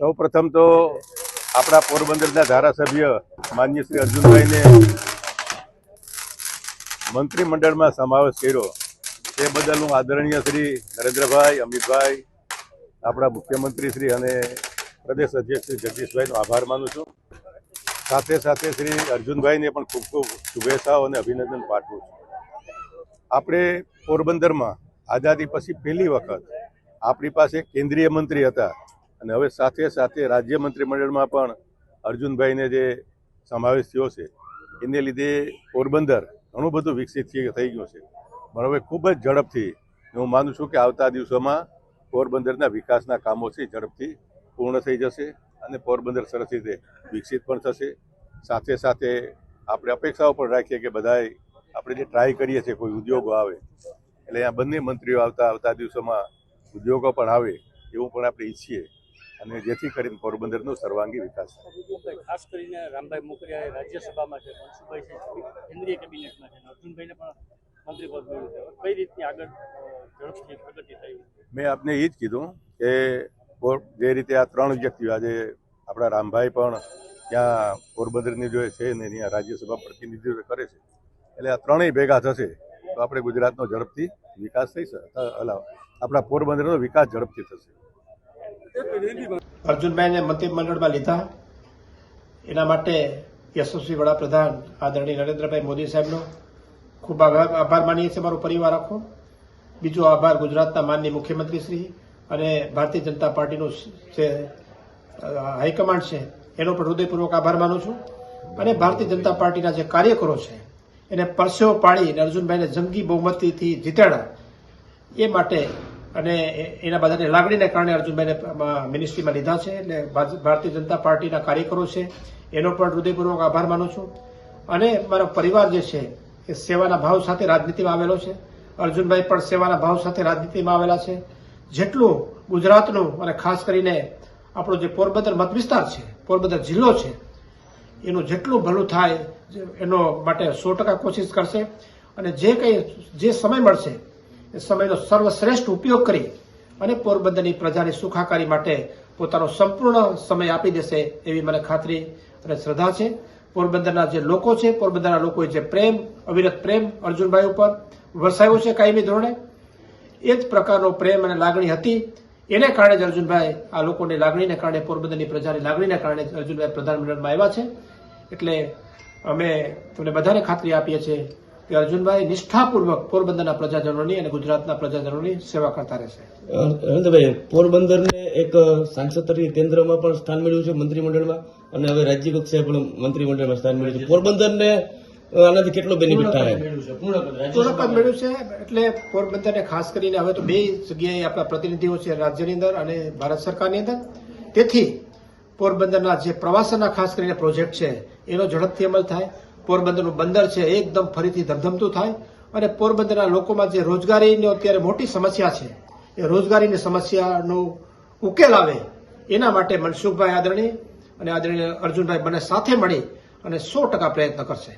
સૌ પ્રથમ તો આપણા પોરબંદરના ધારાસભ્ય માન્ય શ્રી અર્જુનભાઈને મંત્રીમંડળમાં સમાવેશ કર્યો. તે બદલ હું આદરણીય શ્રી નરેન્દ્રભાઈ, અમિતભાઈ, આપણા મુખ્યમંત્રી શ્રી અને પ્રદેશ અધ્યક્ષ શ્રી જગદીશભાઈનો આભાર માનું છું. સાથે સાથે શ્રી અર્જુનભાઈને પણ ખૂબ ખૂબ શુભેચ્છાઓ અને અભિનંદન પાઠવું છું. આપણે પોરબંદરમાં આઝાદી પછી પહેલી વખત આપણી પાસે કેન્દ્રીય મંત્રી હતા. અને હવે સાથે સાથે રાજ્ય મંત્રીમંડળમાં પણ અર્જુનભાઈને જે સમાવેશ થયો છે, એને લીધે પોરબંદર ઘણું બધું વિકસિત થઈ ગયું છે. પણ હવે ખૂબ જ ઝડપથી, હું માનું છું કે આવતા દિવસોમાં પોરબંદરના વિકાસના કામો છે ઝડપથી પૂર્ણ થઈ જશે અને પોરબંદર સરસ રીતે વિકસિત પણ થશે. સાથે સાથે આપણે અપેક્ષાઓ પણ રાખીએ કે બધાએ આપણે જે ટ્રાય કરીએ છીએ, કોઈ ઉદ્યોગો આવે, એટલે આ બંને મંત્રીઓ આવતા આવતા દિવસોમાં ઉદ્યોગો પણ આવે એવું પણ આપણે ઈચ્છીએ. અને જેથી કરીને પોરબંદરનો સર્વાંગી વિકાસ થાય. ખાસ કરીને રામભાઈ મોકરિયા રાજ્યસભામાં છે મનસુખભાઈ છે કેન્દ્રીય કેબિનેટમાં છે અર્જુનભાઈને પણ મંત્રી પદ મળ્યું છે. કઈ રીતની આગળ ઝડપથી પ્રગતિ થઈ? મેં આપને એ જ કીધું કે જે રીતે આ ત્રણ વ્યક્તિઓ આજે આપણા રામભાઈ પણ ત્યાં પોરબંદરની જો છે ને ત્યાં રાજ્યસભા પ્રતિનિધિત્વ કરે છે એટલે આ ત્રણેય ભેગા થશે તો આપણે ગુજરાતનો ઝડપથી વિકાસ થઈ શકે. આપણા પોરબંદરનો વિકાસ ઝડપથી થશે. અર્જુનભાઈને મંત્રીમંડળમાં લીધા. એના માટે યશસ્વી વડાપ્રધાન આદરણીય નરેન્દ્રભાઈ મોદી સાહેબનો ખૂબ આભાર માનીએ છીએ મારો પરિવાર આખો. બીજો આભાર ગુજરાતના માનનીય મુખ્યમંત્રી શ્રી અને ભારતીય જનતા પાર્ટીનું જે હાઈકમાન્ડ છે, એનો પણ હૃદયપૂર્વક આભાર માનું છું. અને ભારતીય જનતા પાર્ટીના જે કાર્યકરો છે, એને પરસેવો પાડી અને અર્જુનભાઈને જંગી બહુમતીથી જીતાડ્યા. એ માટે અને એના બધાની લાગણીને કારણે અર્જુનભાઈને મિનિસ્ટ્રીમાં લીધા છે એટલે ભારતીય જનતા પાર્ટીના કાર્યકરો છે. એનો પણ હૃદયપૂર્વક આભાર માનું છું. અને મારો પરિવાર જે છે, એ સેવાના ભાવ સાથે રાજનીતિમાં આવેલો છે. અર્જુનભાઈ પણ સેવાના ભાવ સાથે રાજનીતિમાં આવેલા છે. જેટલું ગુજરાતનું અને ખાસ કરીને આપણો જે પોરબંદર મત વિસ્તાર છે, પોરબંદર જિલ્લો છે, એનું જેટલું ભલું થાય એનો માટે સો ટકા કોશિશ કરશે અને જે કંઈ જે સમય મળશે સમયનો સર્વશ્રેષ્ઠ ઉપયોગ કરી અને પોરબંદરની પ્રજાની સુખાકારી માટે પોતાનો સંપૂર્ણ સમય આપી દેશે એવી મને ખાતરી અને શ્રદ્ધા છે. પોરબંદરના જે લોકો છે, પોરબંદરના લોકોએ જે પ્રેમ, અવિરત પ્રેમ અર્જુનભાઈ ઉપર વરસાયો છે કાયમી ધોરણે, એ જ પ્રકારનો પ્રેમ અને લાગણી હતી. એને કારણે જ અર્જુનભાઈ આ લોકોની લાગણીને કારણે, પોરબંદરની પ્રજાની લાગણીને કારણે અર્જુનભાઈ પ્રધાનમંડળમાં આવ્યા છે. એટલે અમે તમને બધાને ખાતરી આપીએ છીએ કે અર્જુનભાઈ નિષ્ઠાપૂર્વક પોરબંદરના પ્રજાજનોની અને ગુજરાતના પ્રજાજનોની સેવા કરતા રહેશે. અનંતભાઈ પોરબંદરને એક સાંસદ તરીકે કેન્દ્રમાં પણ સ્થાન મળ્યું છે મંત્રીમંડળમાં અને હવે રાજ્ય કક્ષાએ પણ મંત્રીમંડળમાં સ્થાન મળ્યું છે. પોરબંદરને આનાથી કેટલો બેનિફિટ થાય? પૂર્ણપદ. મળ્યું છે એટલે પોરબંદરને ખાસ કરીને હવે તો બે જગ્યાએ આપણા પ્રતિનિધિઓ છે રાજ્યની અંદર અને ભારત સરકારની અંદર. તેથી પોરબંદરના જે પ્રવાસનના ખાસ કરીને પ્રોજેક્ટ છે એનો ઝડપથી અમલ થાય. પોરબંદરનું બંદર છે, એકદમ ફરીથી ધમધમતું થાય અને પોરબંદરના લોકોમાં જે રોજગારીની અત્યારે મોટી સમસ્યા છે, એ રોજગારીની સમસ્યાનો ઉકેલ આવે એના માટે મનસુખભાઈ આદરણી અને આદરણીય અર્જુનભાઈ બંને સાથે મળી અને સો ટકા પ્રયત્ન કરશે.